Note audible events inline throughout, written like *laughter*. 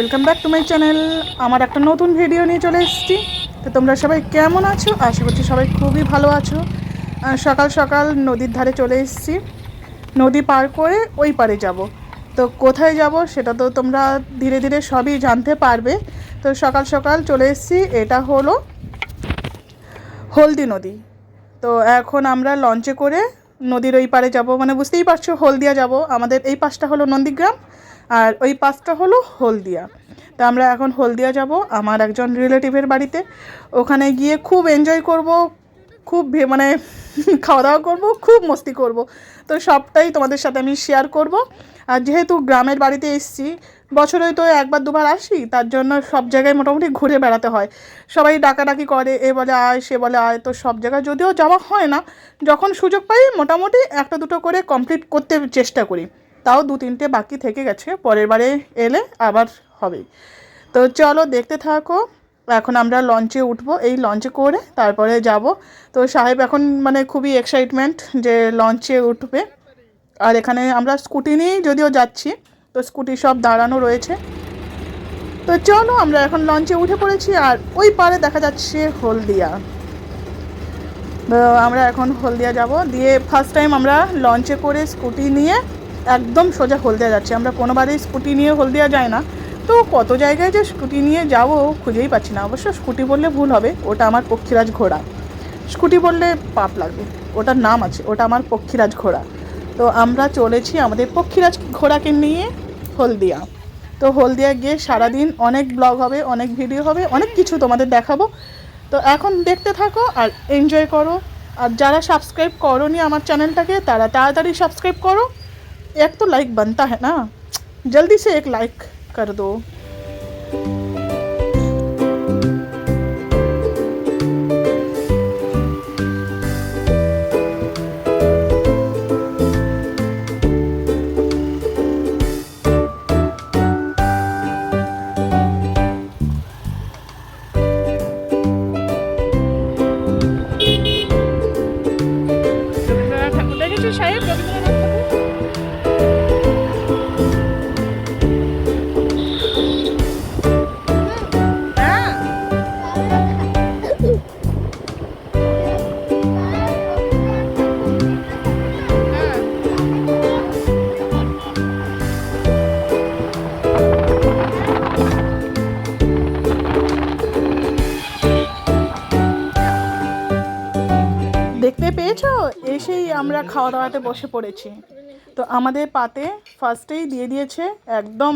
Welcome back to my channel আমার একটা নতুন ভিডিও নিয়ে চলে এসেছি। তো তোমরা সবাই কেমন আছো? আশা করছি সবাই খুবই ভালো আছো। সকাল সকাল নদীর ধারে চলে এসেছি। নদী পার করে ওই পারে যাব। তো কোথায় যাব সেটা তো তোমরা ধীরে ধীরে সবই জানতে পারবে। তো সকাল সকাল চলে এসেছি। এটা হলো হলদি নদী। তো এখন আমরা লঞ্চে করে নদীর ওই পারে যাব। মানে বুঝতেই পারছ, হলদিয়া যাব। আমাদের এই পাশটা হলো নন্দীগ্রাম। আর ওই পাশটা হলো হলদিয়া। তো আমরা এখন হলদিয়া যাব আমার একজন রিলেটিভের বাড়িতে। ওখানে গিয়ে খুব এনজয় করব, খুব মানে *laughs* খাওয়া দাওয়া করব, খুব মস্তি করব। তো সবটাই তোমাদের সাথে আমি শেয়ার করব। আর যেহেতু গ্রামের বাড়িতে এসেছি বছরে তো একবার দুবার আসি, তার জন্য সব জায়গায় মোটামুটি ঘুরে বেড়াতে হয়। সবাই ডাকাডাকি করে, এ বলে আয়, সে বলে আয়, তো সব জায়গায় যদিও যাওয়া হয় না, যখন সুযোগ পাই মোটামুটি একটা দুটো করে কমপ্লিট করতে চেষ্টা করি। তাও দু তিনটে বাকি থেকে গেছে, পরের বারে এলে আবার হবে। তো চলো দেখতে থাকো, এখন আমরা লঞ্চে উঠবো। এই লঞ্চে করে তারপরে যাব। তো সাহেব এখন মানে খুবই এক্সাইটমেন্ট যে লঞ্চে উঠবে। আর এখানে আমরা স্কুটি নিয়েই যদিও যাচ্ছি, তো স্কুটি সব দাঁড়ানো রয়েছে। তো চলো আমরা এখন লঞ্চে উঠে পড়েছি আর ওই পারে দেখা যাচ্ছে হলদিয়া। তো আমরা এখন হলদিয়া যাব। দিয়ে ফার্স্ট টাইম আমরা লঞ্চে করে স্কুটি নিয়ে একদম সোজা হলদিয়া যাচ্ছি। আমরা কোনোবারই স্কুটি নিয়ে হলদিয়া যাই না। তো কত জায়গায় যে স্কুটি নিয়ে যাব খুঁজেই পাচ্ছি না। অবশ্য স্কুটি বললে ভুল হবে। ওটা আমার পক্ষীরাজ ঘোড়া। স্কুটি বললে পাপ লাগবে। ওটার নাম আছে। ওটা আমার পক্ষীরাজ ঘোড়া। তো আমরা চলেছি আমাদের পক্ষীরাজ ঘোড়াকে নিয়ে হলদিয়া। তো হলদিয়া গিয়ে সারাদিন অনেক ব্লগ হবে, অনেক ভিডিও হবে, অনেক কিছু তোমাদের দেখাবো। তো এখন দেখতে থাকো আর এনজয় করো। আর যারা সাবস্ক্রাইব করোনি আমার চ্যানেলটাকে, তারা তাড়াতাড়ি সাবস্ক্রাইব করো। एक तो लाइक बनता है ना। जल्दी से एक लाइक कर दो। দেখতে পেয়েছ? এসেই আমরা খাওয়া দাওয়াতে বসে পড়েছি। তো আমাদের পাতে ফার্স্টেই দিয়ে দিয়েছে একদম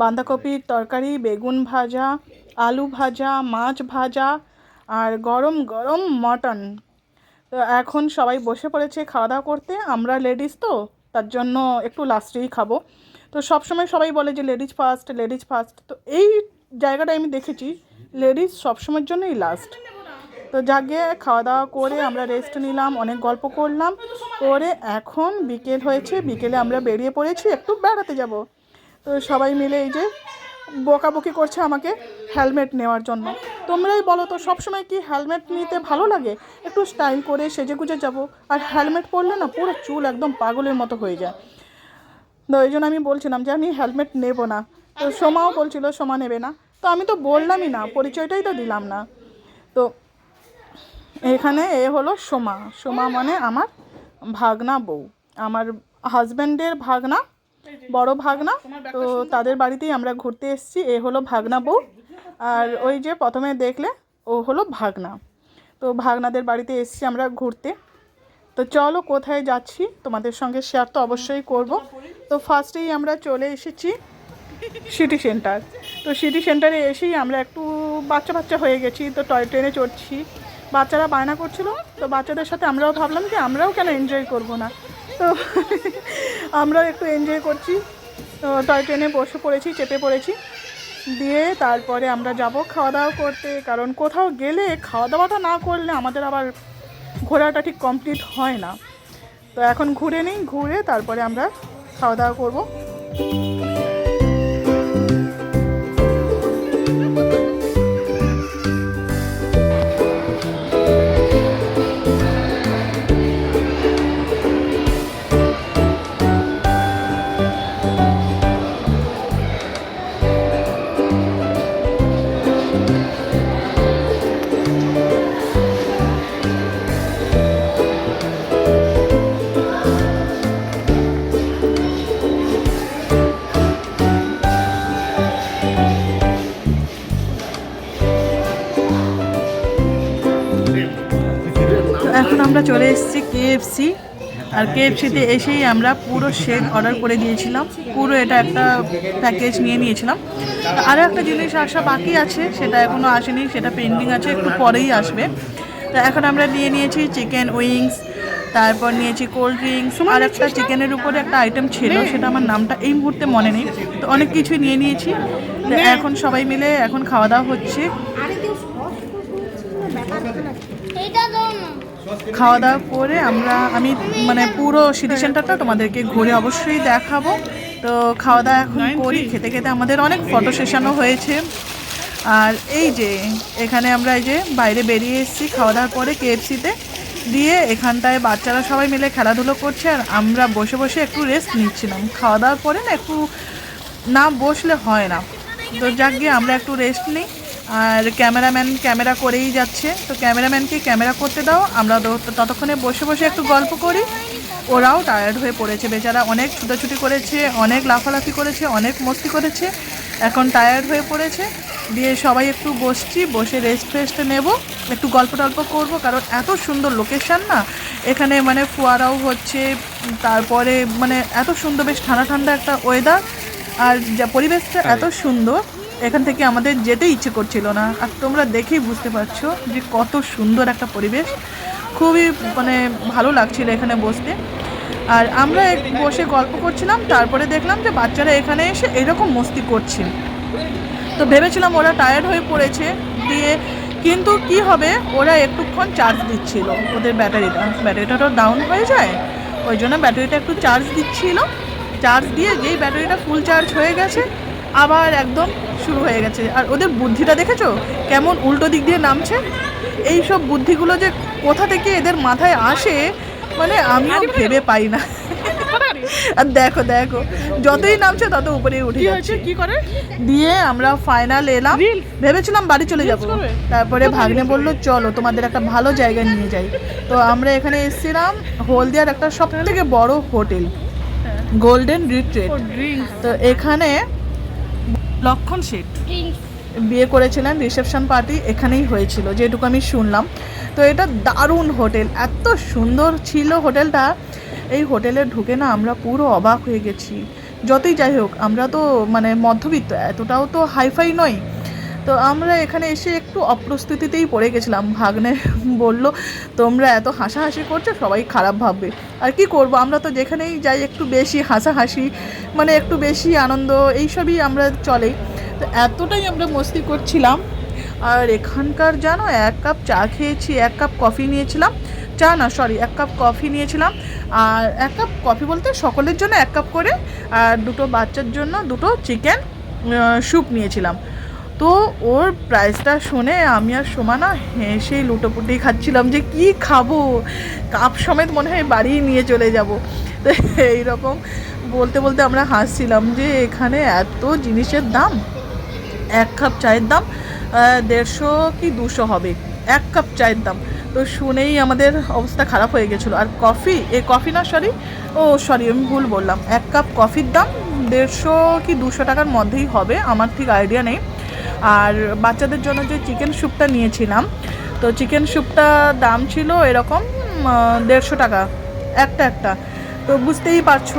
বাঁধাকপির তরকারি, বেগুন ভাজা, আলু ভাজা, মাছ ভাজা আর গরম গরম মটন। তো এখন সবাই বসে পড়েছে খাওয়া দাওয়া করতে। আমরা লেডিস তো, তার জন্য একটু লাস্টেই খাব। তো সবসময় সবাই বলে যে লেডিস ফার্স্ট লেডিস ফার্স্ট তো এই জায়গাটা আমি দেখেছি লেডিস সবসময়ের জন্যই লাস্ট তো জাগে খাওয়া দাওয়া করে আমরা রেস্ট নিলাম, অনেক গল্প করলাম। করে এখন বিকেল হয়েছে, বিকেলে আমরা বেরিয়ে পড়েছি, একটু বেড়াতে যাব। তো সবাই মিলে এই যে বকাবকি করছে আমাকে হেলমেট নেওয়ার জন্য। তোমরাই বলো তো, সবসময় কি হেলমেট নিতে ভালো লাগে? একটু স্টাইল করে সেজে গুজে যাব। আর হেলমেট পরলে না পুরো চুল একদম পাগলের মতো হয়ে যায়। তো ওই জন্য আমি বলছিলাম যে আমি হেলমেট নেব না। তো সোমাও বলছিল, সোমা নেবে না। তো আমি তো বললামই না, পরিচয়টাই তো দিলাম না। তো এখানে এ হলো সোমা। সোমা মানে আমার ভাগনা বউ। আমার হাজব্যান্ডের ভাগনা, বড় ভাগনা। তো তাদের বাড়িতেই আমরা ঘুরতে এসেছি। এ হলো ভাগনা বউ। আর ওই যে প্রথমে দেখলে ও হলো ভাগনা। তো ভাগনাদের বাড়িতে এসেছি আমরা ঘুরতে। তো চলো কোথায় যাচ্ছি তোমাদের সঙ্গে শেয়ার তো অবশ্যই করব। তো ফার্স্টেই আমরা চলে এসেছি সিটি সেন্টার তো সিটি সেন্টারে এসেই আমরা একটু বাচ্চা বাচ্চা হয়ে গেছি। তো টয় ট্রেনে চড়ছি। বাচ্চারা বায়না করছিল, তো বাচ্চাদের সাথে আমরাও ভাবলাম যে আমরাও কেন এনজয় করব না? তো *laughs* আমরাও একটু এনজয় করছি। তো টয় ট্রেনে বসে পড়েছি, চেপে পড়েছি। দিয়ে তারপরে আমরা যাব খাওয়া দাওয়া করতে, কারণ কোথাও গেলে খাওয়া দাওয়াটা না করলে আমাদের আবার ঘোরাটা ঠিক কমপ্লিট হয় না। তো এখন ঘুরে নিই, ঘুরে তারপরে আমরা খাওয়া দাওয়া করব। আমরা চলে এসেছি কেএফসি আর কেএফসিতে এসেই আমরা পুরো শেক অর্ডার করে দিয়েছিলাম। পুরো এটা একটা প্যাকেজ নিয়ে নিয়েছিলাম। আরও একটা জিনিস আসা বাকি আছে সেটা এখনও আসেনি সেটা পেন্ডিং আছে একটু পরেই আসবে। তো এখন আমরা নিয়ে নিয়েছি চিকেন উইংস তারপর নিয়েছি কোল্ড ড্রিঙ্কস আর একটা চিকেনের উপরে একটা আইটেম ছিল সেটা আমার নামটা এই মুহূর্তে মনে নেই। তো অনেক কিছুই নিয়ে নিয়েছি। তো এখন সবাই মিলে এখন খাওয়া দাওয়া হচ্ছে। এইটা দাও না। খাওয়া দাওয়া করে আমরা আমি মানে পুরো সিটি সেন্টারটা তোমাদেরকে ঘুরে অবশ্যই দেখাবো। তো খাওয়া দাওয়া এখন করি খেতে খেতে আমাদের অনেক ফটো সেশনও হয়েছে। আর এই যে এখানে আমরা এই যে বাইরে বেরিয়ে এসেছি খাওয়া দাওয়া করে কেএফসিতে। দিয়ে এখানটায় বাচ্চারা সবাই মিলে খেলাধুলো করছে আর আমরা বসে বসে একটু রেস্ট নিচ্ছিলাম। খাওয়া দাওয়ার পরে না একটু না বসলে হয় না। তো যাক গিয়ে আমরা একটু রেস্ট নিই। আর ক্যামেরাম্যান ক্যামেরা করেই যাচ্ছে। তো ক্যামেরাম্যানকে ক্যামেরা করতে দাও আমরা ততক্ষণে বসে বসে একটু গল্প করি। ওরাও টায়ার্ড হয়ে পড়েছে বেচারা অনেক ছুটোছুটি করেছে অনেক লাফালাফি করেছে অনেক মস্তি করেছে এখন টায়ার্ড হয়ে পড়েছে। দিয়ে সবাই একটু বসছি বসে রেস্ট ফেস্ট নেব একটু গল্প টল্প করব কারণ এত সুন্দর লোকেশন না এখানে মানে ফোয়ারাও হচ্ছে তারপরে মানে এত সুন্দর বেশ ঠান্ডা ঠান্ডা একটা ওয়েদার আর যা পরিবেশটা এত সুন্দর। এখান থেকে আমাদের যেতে ইচ্ছে করছিল না। আর তোমরা দেখেই বুঝতে পারছ যে কত সুন্দর একটা পরিবেশ। খুবই মানে ভালো লাগছিল এখানে বসতে। আর আমরা বসে গল্প করছিলাম, তারপরে দেখলাম যে বাচ্চারা এখানে এসে এরকম মস্তি করছে। তো ভেবেছিলাম ওরা টায়ার্ড হয়ে পড়েছে দিয়ে, কিন্তু কি হবে, ওরা একটুক্ষণ চার্জ দিচ্ছিল ওদের ব্যাটারিটা। ব্যাটারিটা তো ডাউন হয়ে যায়, ওই জন্য ব্যাটারিটা একটু চার্জ দিচ্ছিল। চার্জ দিয়ে যেই ব্যাটারিটা ফুল চার্জ হয়ে গেছে, আবার একদম শুরু হয়ে গেছে। আর ওদের বুদ্ধিটা দেখেছ? কেমন উল্টো দিক দিয়ে নামছে? এই সব বুদ্ধিগুলো যে কোথা থেকে এদের মাথায় আসে মানে আমিও ভেবে পাই না। আর দেখো দেখো যতই নামছে তত উপরেই উঠে যাচ্ছে। কি করে? দিয়ে আমরা ফাইনাল এলাম। ভেবেছিলাম বাড়ি চলে যাব। তারপরে ভাগ্নে বলল চলো তোমাদের একটা ভালো জায়গায় নিয়ে যাই। তো আমরা এখানে এসেছিলাম হলদিয়ার একটা সব থেকে বড় হোটেল। গোল্ডেন রিট্রিট তো এখানে লক্ষণ শেঠ। বিয়ে করেছিলেন রিসেপশন পার্টি এখানেই হয়েছিল যেটুকু আমি শুনলাম। তো এটা দারুণ হোটেল এত সুন্দর ছিল হোটেলটা। এই হোটেলে ঢুকে না আমরা পুরো অবাক হয়ে গেছি। যতই যাই হোক আমরা তো মানে মধ্যবিত্ত এতটাও তো হাইফাই নই। তো আমরা এখানে এসে একটু অপ্রস্তুতিতেই পড়ে গেছিলাম। ভাগ্নে বলল, তোমরা এত হাসাহাসি করছ, সবাই খারাপ ভাববে। আর কি করব? আমরা তো যেখানেই যাই একটু বেশি হাসাহাসি মানে একটু বেশি আনন্দ, এইসবই আমরা চলে। তো এতটাই আমরা মস্তি করছিলাম। আর এখানকার জানো, এক কাপ চা খেয়েছি, এক কাপ কফি নিয়েছিলাম। চা না সরি এক কাপ কফি নিয়েছিলাম। আর এক কাপ কফি বলতে সকলের জন্য এক কাপ করে, আর দুটো বাচ্চার জন্য দুটো চিকেন স্যুপ নিয়েছিলাম। তো ওর প্রাইসটা শুনে আমি আর সোমানা হেসেই লুটোপুটি খাচ্ছিলাম যে কি খাব? কাপ সমেত মনে হয় বাড়ি নিয়ে চলে যাব। তো এইরকম বলতে বলতে আমরা হাসছিলাম যে এখানে এত জিনিসের দাম? এক কাপ চায়ের দাম দেড়শো কি দুশো হবে? এক কাপ চায়ের দাম। তো শুনেই আমাদের অবস্থা খারাপ হয়ে গেছিল। আর কফি? এ, কফি না সরি ও সরি আমি ভুল বললাম। এক কাপ কফির দাম দেড়শো কি দুশো টাকার মধ্যেই হবে, আমার ঠিক আইডিয়া নেই। আর বাচ্চাদের জন্য যে চিকেন স্যুপটা নিয়েছিলাম তো চিকেন স্যুপটা দাম ছিল এরকম দেড়শো টাকা একটা একটা। তো বুঝতেই পারছ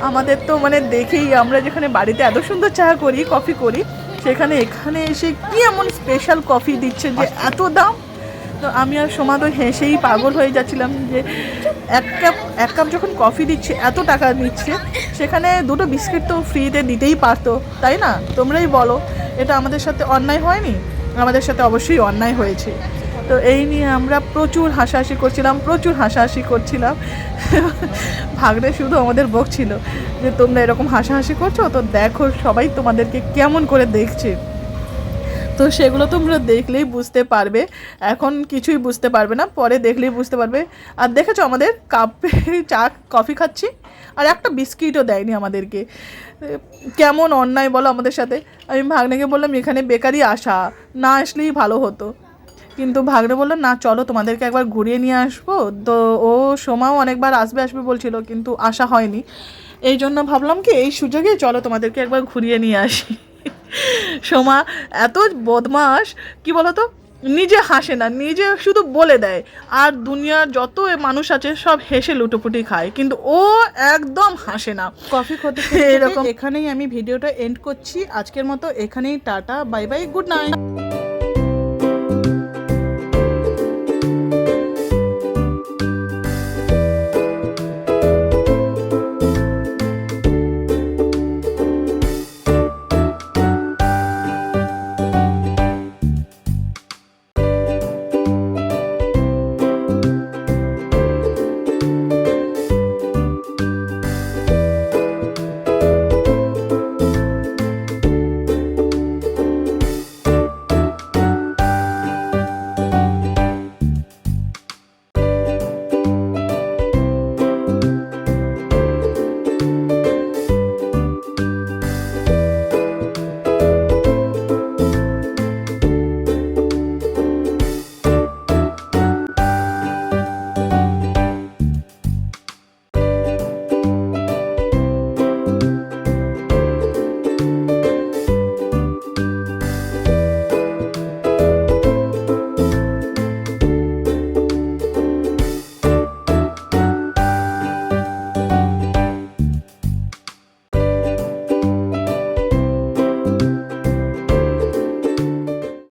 আমাদের তো মানে দেখেই আমরা যেখানে বাড়িতে এত সুন্দর চা করি কফি করি সেখানে এখানে এসে কি এমন স্পেশাল কফি দিচ্ছে যে এত দাম? তো আমি আর সোমা তো হেসেই পাগল হয়ে যাচ্ছিলাম যে এক কাপ এক কাপ যখন কফি দিচ্ছে, এত টাকা নিচ্ছে, সেখানে দুটো বিস্কিট তো ফ্রিতে দিতেই পারতো, তাই না? তোমরাই বলো, এটা আমাদের সাথে অন্যায় হয়নি? আমাদের সাথে অবশ্যই অন্যায় হয়েছে। তো এই নিয়ে আমরা প্রচুর হাসাহাসি করছিলাম, প্রচুর হাসাহাসি করছিলাম। ভাগ্নে শুধু আমাদের বকছিল যে তোমরা এরকম হাসাহাসি করছ, তো দেখো সবাই তোমাদেরকে কেমন করে দেখছে। তো সেগুলো তোমরা দেখলেই বুঝতে পারবে। এখন কিছুই বুঝতে পারবে না, পরে দেখলেই বুঝতে পারবে। আর দেখেছ আমাদের কাপে *laughs* চা, কফি খাচ্ছি? আর একটা বিস্কিটও দেয়নি আমাদেরকে। কেমন অন্যায় বলো আমাদের সাথে। আমি ভাগ্নেকে বললাম, এখানে বেকারি আসা, না আসলেই ভালো হতো। কিন্তু ভাগ্নে বলল, না, চলো তোমাদেরকে একবার ঘুরিয়ে নিয়ে আসব। তো ও সোমাও অনেকবার আসবে আসবে বলছিল, কিন্তু আসা হয়নি। এই জন্য ভাবলাম কি, এই সুযোগে চলো তোমাদেরকে একবার ঘুরিয়ে নিয়ে আসি। সোমা এত বদমাস কি বলতো? নিজে হাসে না নিজে শুধু বলে দেয়। আর দুনিয়ার যত মানুষ আছে সব হেসে লুটোপুটি খায়। কিন্তু ও একদম হাসে না। কফি খেতে এরকম এখানেই আমি ভিডিওটা এন্ড করছি। আজকের মতো এখানেই tata bye bye good night.